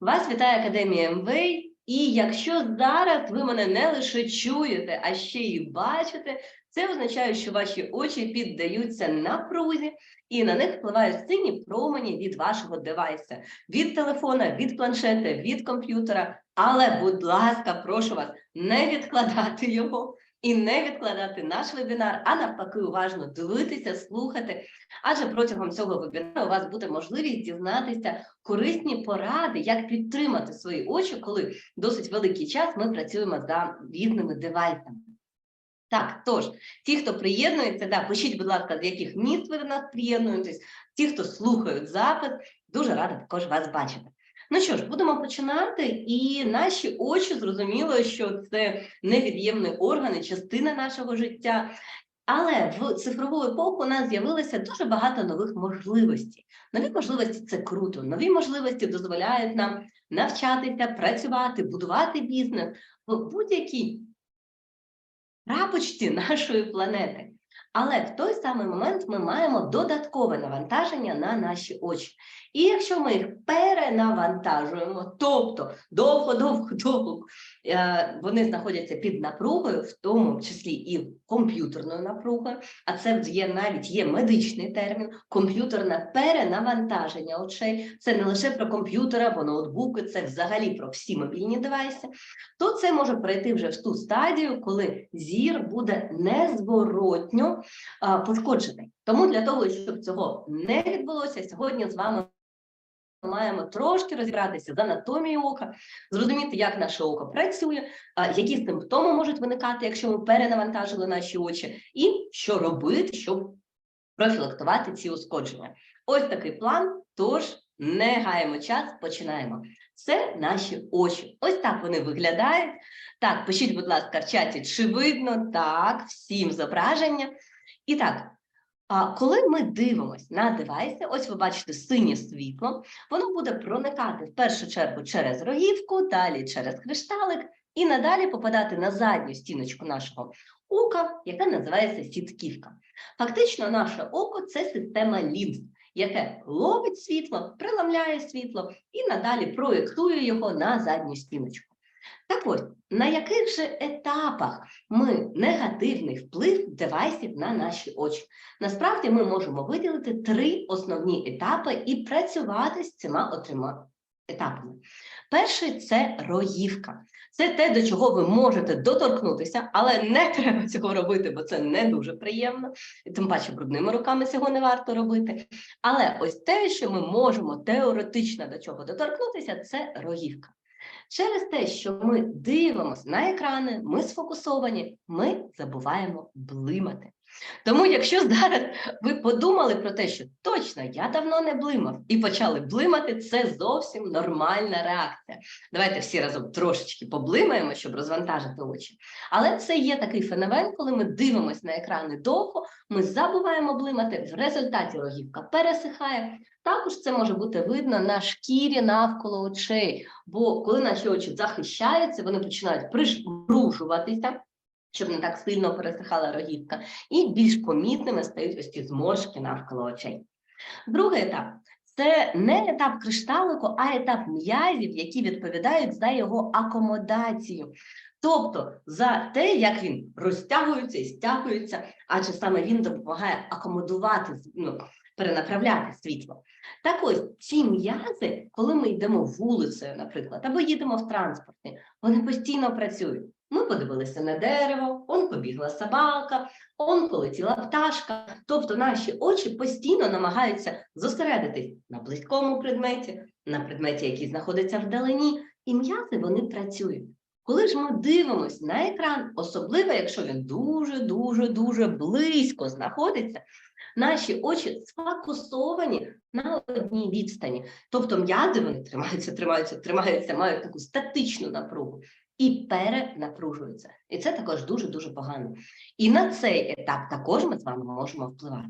Вас вітає Академія МВ. І якщо зараз ви мене не лише чуєте, а ще й бачите, це означає, що ваші очі піддаються напрузі, і на них впливають сині промені від вашого девайса, від телефона, від планшета, від комп'ютера. Але, будь ласка, прошу вас не відкладати його і не відкладати наш вебінар, а навпаки, уважно дивитися, слухати. Адже протягом цього вебінару у вас буде можливість дізнатися корисні поради, як підтримати свої очі, коли досить великий час ми працюємо за різними девайсами. Так, тож, ті, хто приєднується, да, пишіть, будь ласка, з яких міст ви до нас приєднуєтесь, ті, хто слухають запис, дуже рада також вас бачити. Ну що ж, будемо починати, і наші очі зрозуміло, що це невід'ємний орган частина нашого життя. Але в цифрову епоху у нас з'явилося дуже багато нових можливостей. Нові можливості це круто. Нові можливості дозволяють нам навчатися, працювати, будувати бізнес в будь-якій рапочці нашої планети. Але в той самий момент ми маємо додаткове навантаження на наші очі. І якщо ми їх перенавантажуємо, тобто довго-довго-довго е, вони знаходяться під напругою, в тому числі і комп'ютерною напругою, а це є навіть є медичний термін, комп'ютерне перенавантаження очей. Це не лише про комп'ютери або ноутбуки, це взагалі про всі мобільні девайси, то це може пройти вже в ту стадію, коли зір буде незворотньо пошкоджений. Тому для того, щоб цього не відбулося, сьогодні з вами ми маємо трошки розібратися з анатомією ока, зрозуміти, як наше око працює, які симптоми можуть виникати, якщо ми перенавантажили наші очі, і що робити, щоб профілактувати ці ушкодження. Ось такий план. Тож не гаємо час, починаємо. Це наші очі. Ось так вони виглядають. Так, пишіть, будь ласка, в чаті, чи видно так, всім зображення. І так, а коли ми дивимося на девайси, ось ви бачите синє світло, воно буде проникати в першу чергу через рогівку, далі через кришталик і надалі попадати на задню стіночку нашого ока, яка називається сітківка. Фактично, наше око це система лінз, яке ловить світло, приламляє світло і надалі проєктує його на задню стіночку. Так ось, на яких же етапах ми негативний вплив девайсів на наші очі? Насправді ми можемо виділити три основні етапи і працювати з цими отрима етапами. Перший це роївка. Це те, до чого ви можете доторкнутися, але не треба цього робити, бо це не дуже приємно. І тим паче брудними руками цього не варто робити. Але ось те, що ми можемо теоретично до чого доторкнутися, це роївка. Через те, що ми дивимося на екрани, ми сфокусовані, ми забуваємо блимати. Тому, якщо зараз ви подумали про те, що точно я давно не блимав, і почали блимати, це зовсім нормальна реакція. Давайте всі разом трошечки поблимаємо, щоб розвантажити очі. Але це є такий феномен, коли ми дивимося на екрани довго, ми забуваємо блимати, в результаті рогівка пересихає. Також це може бути видно на шкірі навколо очей, бо коли наші очі захищаються, вони починають прижружуватися, щоб не так сильно пересихала рогівка, і більш помітними стають ось ці зморшки навколо очей. Другий етап це не етап кришталику, а етап м'язів, які відповідають за його акомодацію. Тобто за те, як він розтягується і стягується, адже саме він допомагає акомодувати, ну, перенаправляти світло. Так ось ці м'язи, коли ми йдемо вулицею, наприклад, або їдемо в транспорті, вони постійно працюють. Ми подивилися на дерево, он побігла собака, он полетіла пташка. Тобто наші очі постійно намагаються зосередитись на близькому предметі, на предметі, який знаходиться вдалині, і м'язи вони працюють. Коли ж ми дивимося на екран, особливо якщо він дуже-дуже дуже близько знаходиться, наші очі сфокусовані на одній відстані. Тобто м'язи вони тримаються, тримаються, тримаються, мають таку статичну напругу і перенапружуються. І це також дуже-дуже погано. І на цей етап також ми з вами можемо впливати.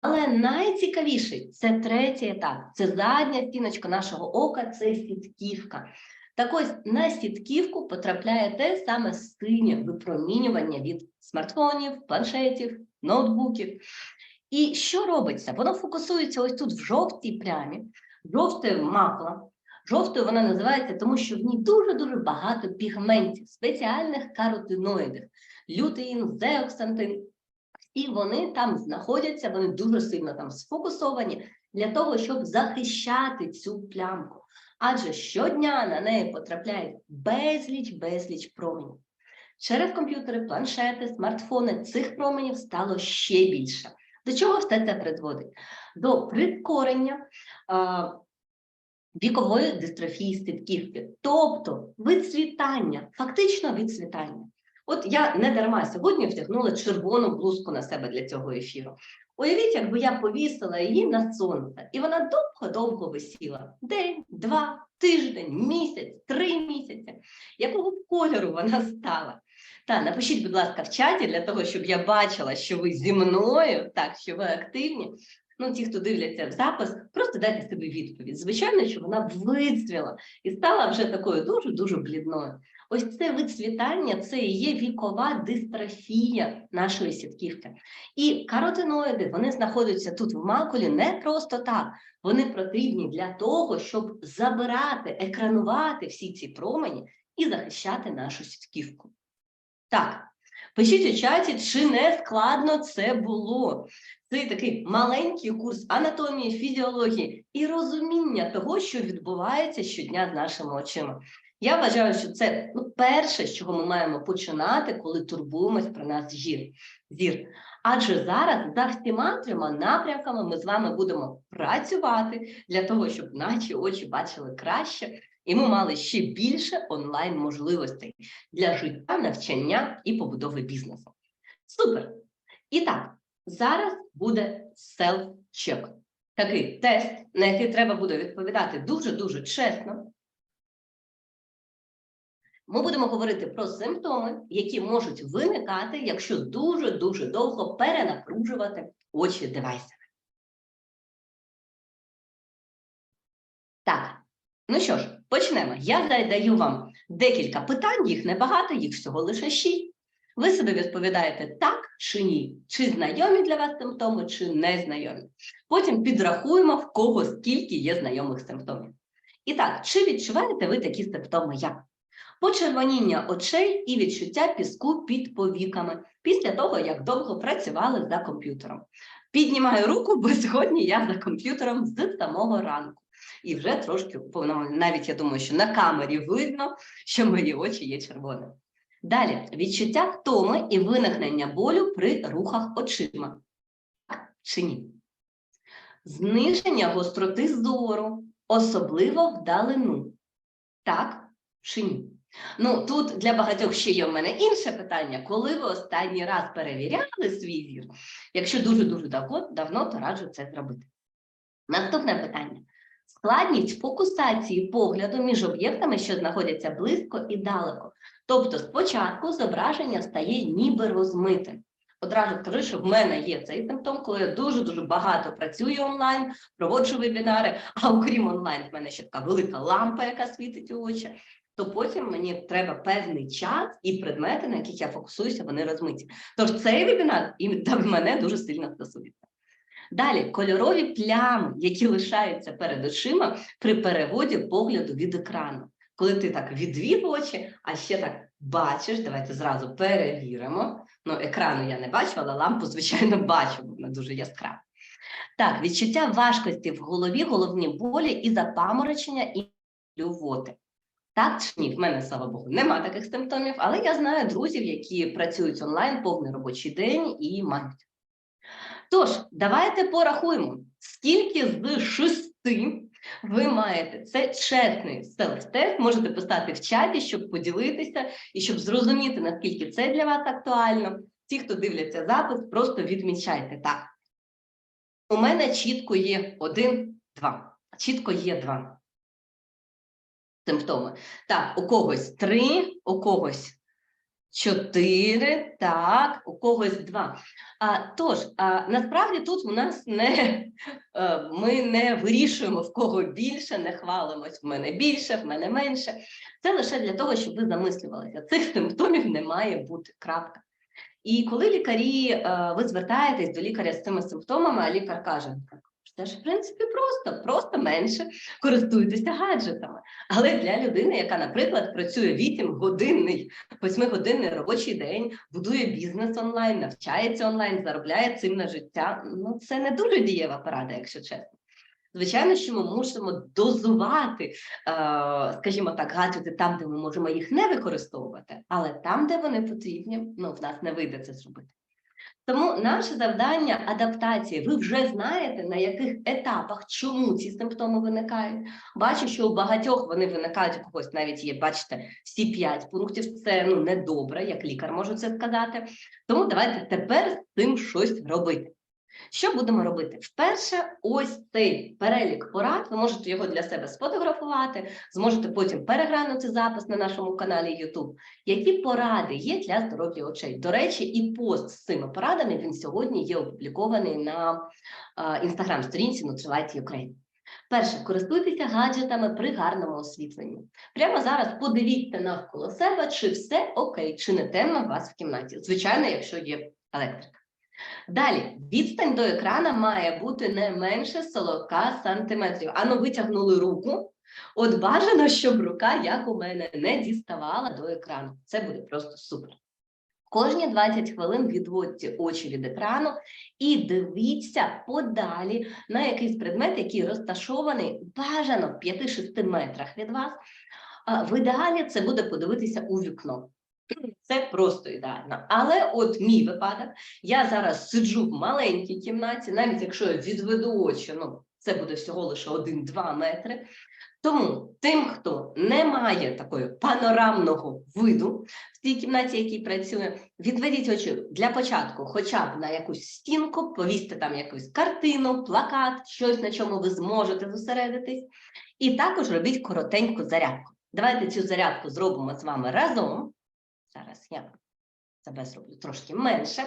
Але найцікавіший це третій етап. Це задня стіночка нашого ока, це сітківка. Так ось на сітківку потрапляє те саме синє випромінювання від смартфонів, планшетів, ноутбуків. І що робиться? Воно фокусується ось тут в жовтій плямі, жовте макло. Жовтою вона називається, тому що в ній дуже-дуже багато пігментів, спеціальних каротиноїдів, лютеїн, зеоксантин. І вони там знаходяться, вони дуже сильно там сфокусовані для того, щоб захищати цю плямку. Адже щодня на неї потрапляє безліч, безліч променів. Через комп'ютери, планшети, смартфони цих променів стало ще більше. До чого все це призводить? До прискорення вікової дистрофії сітківки, тобто відцвітання, фактично відцвітання. От я не дарма сьогодні втягнула червону блузку на себе для цього ефіру. Уявіть, якби я повісила її на сонце, і вона довго-довго висіла. День, два, тиждень, місяць, три місяці. Якого б кольору вона стала? Та напишіть, будь ласка, в чаті для того, щоб я бачила, що ви зі мною, так, що ви активні. Ну, ті, хто дивляться в запис, просто дайте собі відповідь. Звичайно, що вона вицвіла і стала вже такою дуже-дуже блідною. Ось це вицвітання, це є вікова дистрофія нашої сітківки. І каротиноїди вони знаходяться тут в макулі не просто так. Вони потрібні для того, щоб забирати, екранувати всі ці промені і захищати нашу сітківку. Так, пишіть у чаті, чи не складно це було. Це такий маленький курс анатомії, фізіології і розуміння того, що відбувається щодня з нашими очима. Я вважаю, що це ну, перше, з чого ми маємо починати, коли турбуємось про нас зір. зір. Адже зараз за всіма трьома напрямками ми з вами будемо працювати для того, щоб наші очі бачили краще, і ми мали ще більше онлайн можливостей для життя, навчання і побудови бізнесу. Супер! І так, зараз буде селф-чек. Такий тест, на який треба буде відповідати дуже-дуже чесно. Ми будемо говорити про симптоми, які можуть виникати, якщо дуже-дуже довго перенапружувати очі девайсами. Так, ну що ж, почнемо. Я даю вам декілька питань, їх небагато, їх всього лише шість. Ви себе відповідаєте так чи ні, чи знайомі для вас симптоми, чи не знайомі. Потім підрахуємо, в кого скільки є знайомих симптомів. І так, чи відчуваєте ви такі симптоми, як почервоніння очей і відчуття піску під повіками після того, як довго працювали за комп'ютером? Піднімаю руку, бо сьогодні я за комп'ютером з самого ранку. І вже трошки навіть я думаю, що на камері видно, що мої очі є червоними. Далі відчуття втоми і виникнення болю при рухах очима. Чи ні? Зниження гостроти зору, особливо вдалину. Так чи ні? Ну, тут для багатьох ще є в мене інше питання. Коли ви останній раз перевіряли свій зір? Якщо дуже-дуже давно, то раджу це зробити. Наступне питання. Складність фокусації погляду між об'єктами, що знаходяться близько і далеко. Тобто, спочатку зображення стає ніби розмитим. Одразу скажу, що в мене є цей симптом, коли я дуже-дуже багато працюю онлайн, проводжу вебінари, а окрім онлайн, в мене ще така велика лампа, яка світить у очі, то потім мені треба певний час і предмети, на яких я фокусуюся, вони розмиті. Тож цей вебінар і мене дуже сильно стосується. Далі кольорові плями, які лишаються перед очима при переводі погляду від екрану. Коли ти так відвів очі, а ще так бачиш, давайте зразу перевіримо. Ну, екрану я не бачу, але лампу, звичайно, бачу, вона дуже яскрава. Так, відчуття важкості в голові, головні болі і запаморочення і блювоти. Так чи ні, в мене, слава Богу, нема таких симптомів, але я знаю друзів, які працюють онлайн повний робочий день і мають. Тож, давайте порахуємо, скільки з шести ви маєте. Це чесний селф-тест, можете писати в чаті, щоб поділитися і щоб зрозуміти, наскільки це для вас актуально. Ті, хто дивляться запис, просто відмічайте так. У мене чітко є один, два. Чітко є два симптоми. Так, у когось три, у когось чотири, так, у когось два. А, Тож, а, насправді тут у нас не а, ми не вирішуємо, в кого більше, не хвалимось, в мене більше, в мене менше. Це лише для того, щоб ви замислювалися. Цих симптомів не має бути. крапка. І коли лікарі, ви звертаєтесь до лікаря з цими симптомами, а лікар каже: Це ж, в принципі, просто, просто менше користуйтеся гаджетами. Але для людини, яка, наприклад, працює 8-годинний, 8-годинний робочий день, будує бізнес онлайн, навчається онлайн, заробляє цим на життя, ну це не дуже дієва порада, якщо чесно. Звичайно, що ми мусимо дозувати, е, скажімо так, гаджети там, де ми можемо їх не використовувати, але там, де вони потрібні, ну в нас не вийде це зробити. Тому наше завдання адаптації, ви вже знаєте, на яких етапах, чому ці симптоми виникають. Бачу, що у багатьох вони виникають у когось, навіть є, бачите, всі п'ять пунктів. Це ну недобре, як лікар можу це сказати. Тому давайте тепер з цим щось робити. Що будемо робити? Вперше, ось цей перелік порад. Ви можете його для себе сфотографувати, зможете потім переглянути запис на нашому каналі YouTube. Які поради є для здоров'я очей? До речі, і пост з цими порадами він сьогодні є опублікований на інстаграм-сторінці Nutrilite Ukraine. Перше, користуйтеся гаджетами при гарному освітленні. Прямо зараз подивіться навколо себе, чи все окей, чи не темно у вас в кімнаті. Звичайно, якщо є електрика. Далі, відстань до екрана має бути не менше 40 сантиметрів. Ану, витягнули руку. От бажано, щоб рука, як у мене, не діставала до екрану. Це буде просто супер. Кожні 20 хвилин відводьте очі від екрану і дивіться подалі на якийсь предмет, який розташований бажано в 5-6 метрах від вас. В ідеалі це буде подивитися у вікно. Це просто ідеально. Але от мій випадок, я зараз сиджу в маленькій кімнаті, навіть якщо я відведу очі, ну це буде всього лише 1-2 метри. Тому тим, хто не має такої панорамного виду в цій кімнаті, який працює, відведіть очі для початку, хоча б на якусь стінку, повісьте там якусь картину, плакат, щось на чому ви зможете зосередитись, і також робіть коротеньку зарядку. Давайте цю зарядку зробимо з вами разом. Зараз я себе зроблю трошки менше.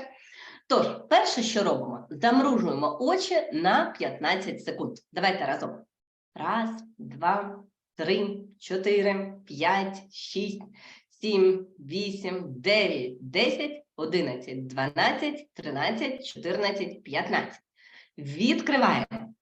Тож, перше, що робимо, замружуємо очі на 15 секунд. Давайте разом. Раз, два, три, чотири, п'ять, шість, сім, вісім, дев'ять, десять, одинадцять, дванадцять, тринадцять, чотирнадцять, п'ятнадцять. Відкриваємо.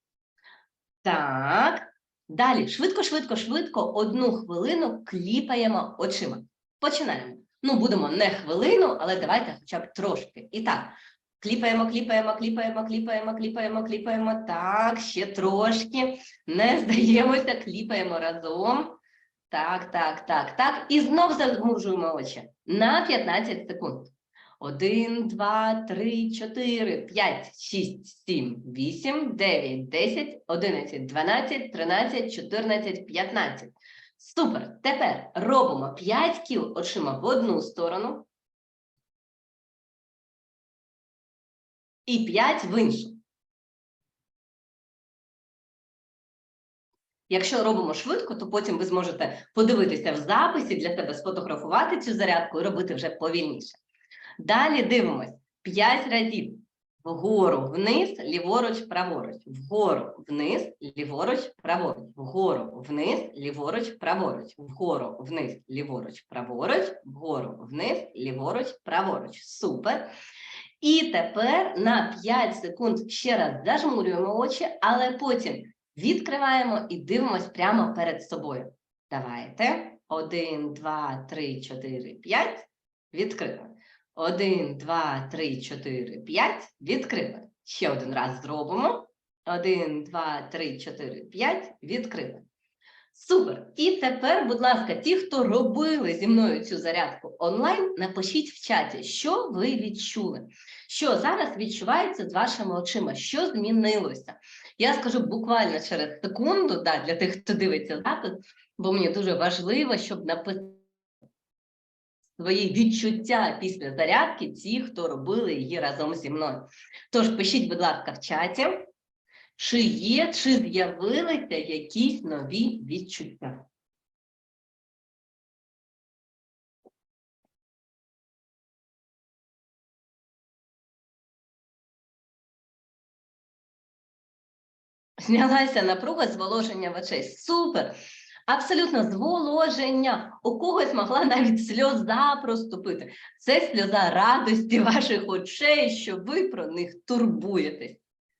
Так. Далі швидко, швидко, швидко одну хвилину кліпаємо очима. Починаємо. Ну, будемо не хвилину, але давайте хоча б трошки. І так, кліпаємо, кліпаємо, кліпаємо, кліпаємо, кліпаємо, кліпаємо. Так, ще трошки. Не здаємося, кліпаємо разом. Так, так, так, так. І знов замужуємо очі на 15 секунд. Один, два, три, чотири, п'ять, шість, сім, вісім, дев'ять, десять, одинадцять, дванадцять, тринадцять, чотирнадцять, п'ятнадцять. Супер. Тепер робимо 5 кіл очима в одну сторону і 5 в іншу. Якщо робимо швидко, то потім ви зможете подивитися в записі для себе, сфотографувати цю зарядку і робити вже повільніше. Далі дивимось 5 разів вгору, вниз, ліворуч, праворуч, вгору, вниз, ліворуч, праворуч, вгору, вниз, ліворуч, праворуч, вгору, вниз, ліворуч, праворуч, вгору, вниз, ліворуч, праворуч. Супер. І тепер на 5 секунд ще раз зажмурюємо очі, але потім відкриваємо і дивимось прямо перед собою. Давайте. Один, два, три, чотири, п'ять. Відкрили. Один, два, три, чотири, п'ять. Відкрили. Ще один раз зробимо. Один, два, три, чотири, п'ять. Відкрили. Супер! І тепер, будь ласка, ті, хто робили зі мною цю зарядку онлайн, напишіть в чаті, що ви відчули, що зараз відчувається з вашими очима, що змінилося. Я скажу буквально через секунду, да, для тих, хто дивиться запис, бо мені дуже важливо, щоб написати свої відчуття після зарядки, ті, хто робили її разом зі мною. Тож пишіть, будь ласка, в чаті, чи є, чи з'явилися якісь нові відчуття. Знялася напруга зволоження в очей. Супер! Абсолютно зволоження. У когось могла навіть сльоза проступити. Це сльоза радості ваших очей, що ви про них турбуєтесь.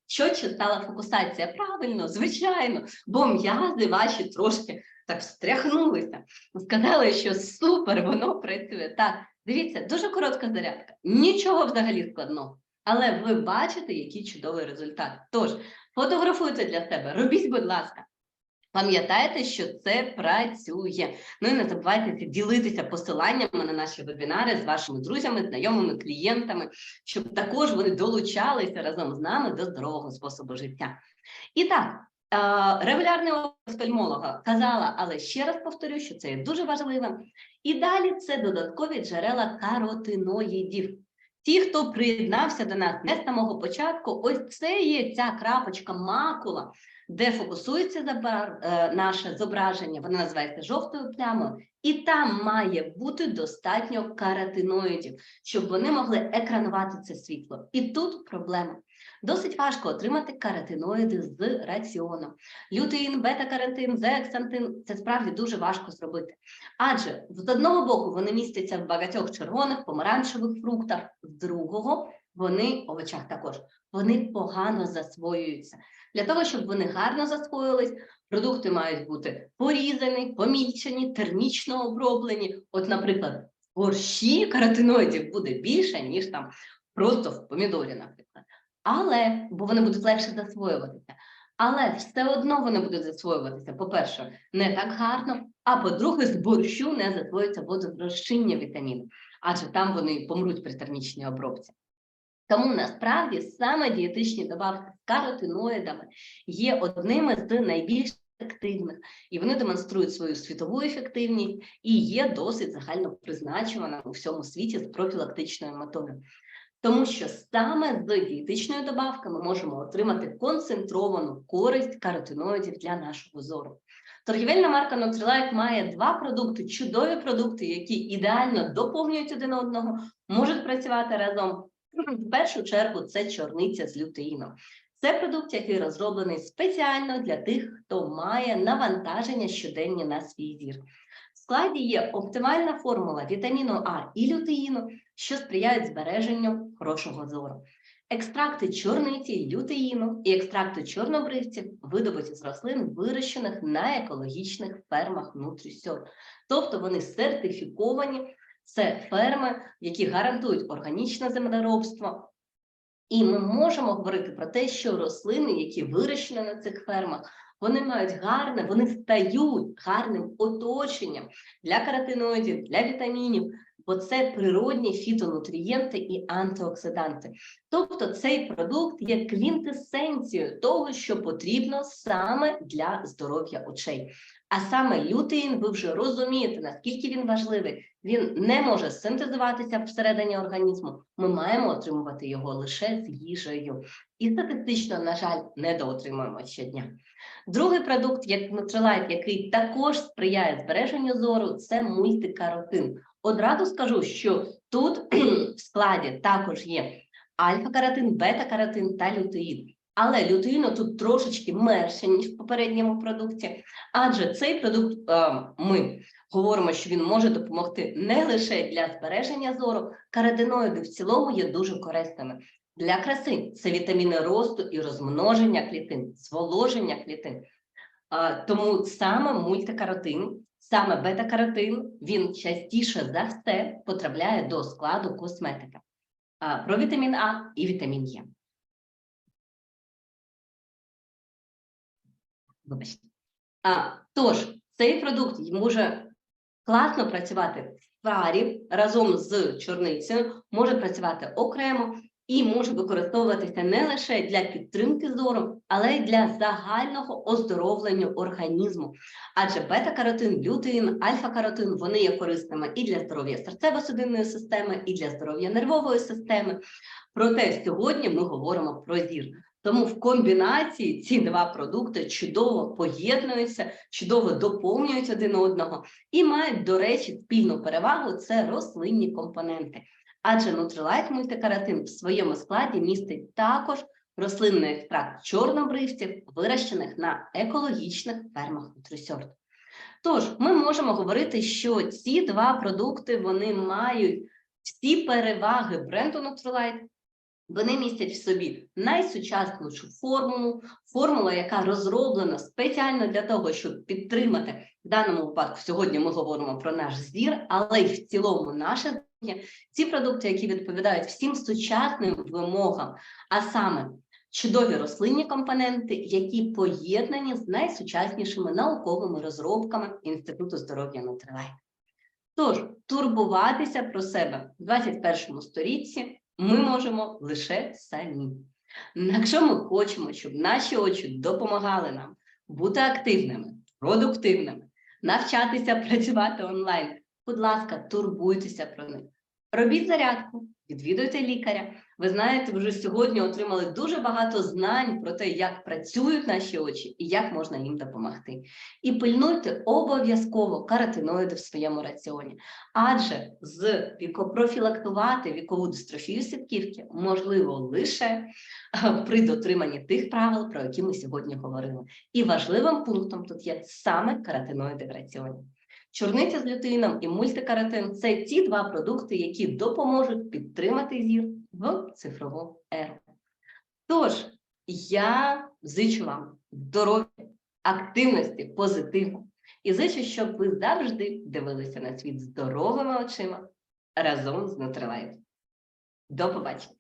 Що чи стала фокусація? Правильно, звичайно, бо м'язи ваші трошки так встряхнулися. Сказали, що супер, воно працює. Так, дивіться, дуже коротка зарядка, нічого взагалі складного. Але ви бачите, який чудовий результат. Тож, фотографуйте для себе, робіть, будь ласка. Пам'ятайте, що це працює. Ну і не забувайте ділитися посиланнями на наші вебінари з вашими друзями, знайомими, клієнтами, щоб також вони долучалися разом з нами до здорового способу життя. І так, е, регулярний офтальмолога казала, але ще раз повторю, що це є дуже важливим. І далі це додаткові джерела каротиноїдів. Ті, хто приєднався до нас не з самого початку, ось це є ця крапочка макула, де фокусується е, наше зображення, вона називається жовтою плямою, і там має бути достатньо каротиноїдів, щоб вони могли екранувати це світло. І тут проблема. Досить важко отримати каротиноїди з раціону. Лютеїн, бета-каротин, зеаксантин – це справді дуже важко зробити. Адже з одного боку вони містяться в багатьох червоних, помаранчевих фруктах, з другого вони в овочах також. Вони погано засвоюються. Для того, щоб вони гарно засвоїлись, продукти мають бути порізані, помічені, термічно оброблені. От, наприклад, в борщі каротиноїдів буде більше, ніж там просто в помідорі, наприклад. Але, бо вони будуть легше засвоюватися. Але все одно вони будуть засвоюватися, по-перше, не так гарно, а по-друге, з борщу не засвоюється водорозчиння вітамінів, адже там вони помруть при термічній обробці. Тому насправді саме дієтичні добавки з каротиноїдами є одними з найбільш ефективних, і вони демонструють свою світову ефективність і є досить загально призначуваними у всьому світі з профілактичною метою. Тому що саме з дієтичною добавкою ми можемо отримати концентровану користь каротиноїдів для нашого зору. Торгівельна марка Nutrilite має два продукти, чудові продукти, які ідеально доповнюють один одного, можуть працювати разом. В першу чергу це чорниця з лютеїном. Це продукт, який розроблений спеціально для тих, хто має навантаження щоденні на свій зір. В складі є оптимальна формула вітаміну А і лютеїну, що сприяють збереженню хорошого зору. Екстракти чорниці, лютеїну і екстракти чорнобривців видобуті з рослин, вирощених на екологічних фермах Нутрісьор. Тобто вони сертифіковані, це ферми, які гарантують органічне землеробство. І ми можемо говорити про те, що рослини, які вирощені на цих фермах, вони мають гарне, вони стають гарним оточенням для каротиноїдів, для вітамінів, бо це природні фітонутрієнти і антиоксиданти. Тобто цей продукт є квінтесенцією того, що потрібно саме для здоров'я очей. А саме лютеїн, ви вже розумієте, наскільки він важливий. Він не може синтезуватися всередині організму. Ми маємо отримувати його лише з їжею. І статистично, на жаль, недоотримуємо щодня. Другий продукт, як Nutrilite, який також сприяє збереженню зору, це мультикаротин. Одразу скажу, що тут в складі також є альфа-каротин, бета-каротин та лютеїн. Але лютеїну тут трошечки менше, ніж в попередньому продукті, адже цей продукт е, ми говоримо, що він може допомогти не лише для збереження зору, каротиноїди в цілому є дуже корисними. Для краси це вітаміни росту і розмноження клітин, зволоження клітин. Тому саме мультикаротин, саме бета-каротин, він частіше за все потрапляє до складу косметики. Е, про вітамін А і вітамін Е. Вибачте. Тож, цей продукт може класно працювати в парі разом з чорницею, може працювати окремо і може використовуватися не лише для підтримки зору, але й для загального оздоровлення організму. Адже бета-каротин, лютеїн, альфа-каротин вони є корисними і для здоров'я серцево-судинної системи, і для здоров'я нервової системи. Проте сьогодні ми говоримо про зір. Тому в комбінації ці два продукти чудово поєднуються, чудово доповнюють один одного і мають, до речі, спільну перевагу це рослинні компоненти. Адже Nutrilite мультикаратин в своєму складі містить також рослинний екстракт чорнобривців, вирощених на екологічних фермах Нутрисьорт. Тож, ми можемо говорити, що ці два продукти вони мають всі переваги бренду Nutrilite, Вони містять в собі найсучаснішу формулу, формула, яка розроблена спеціально для того, щоб підтримати в даному випадку. Сьогодні ми говоримо про наш зір, але й в цілому наше здоров'я. Ці продукти, які відповідають всім сучасним вимогам, а саме чудові рослинні компоненти, які поєднані з найсучаснішими науковими розробками Інституту здоров'я Нутрилайт. Тож турбуватися про себе в 21 сторіччі ми можемо лише самі. Якщо ми хочемо, щоб наші очі допомагали нам бути активними, продуктивними, навчатися працювати онлайн, будь ласка, турбуйтеся про них. Робіть зарядку, відвідуйте лікаря. Ви знаєте, вже сьогодні отримали дуже багато знань про те, як працюють наші очі і як можна їм допомогти. І пильнуйте обов'язково каротиноїди в своєму раціоні, адже з віко- профілактувати вікову дистрофію сітківки можливо лише при дотриманні тих правил, про які ми сьогодні говорили. І важливим пунктом тут є саме каротиноїди в раціоні. Чорниця з лютеїном і мультикаратин це ті два продукти, які допоможуть підтримати зір в цифрову еру. Тож, я зичу вам здоров'я, активності, позитиву. І зичу, щоб ви завжди дивилися на світ здоровими очима разом з Нутрилайт. До побачення!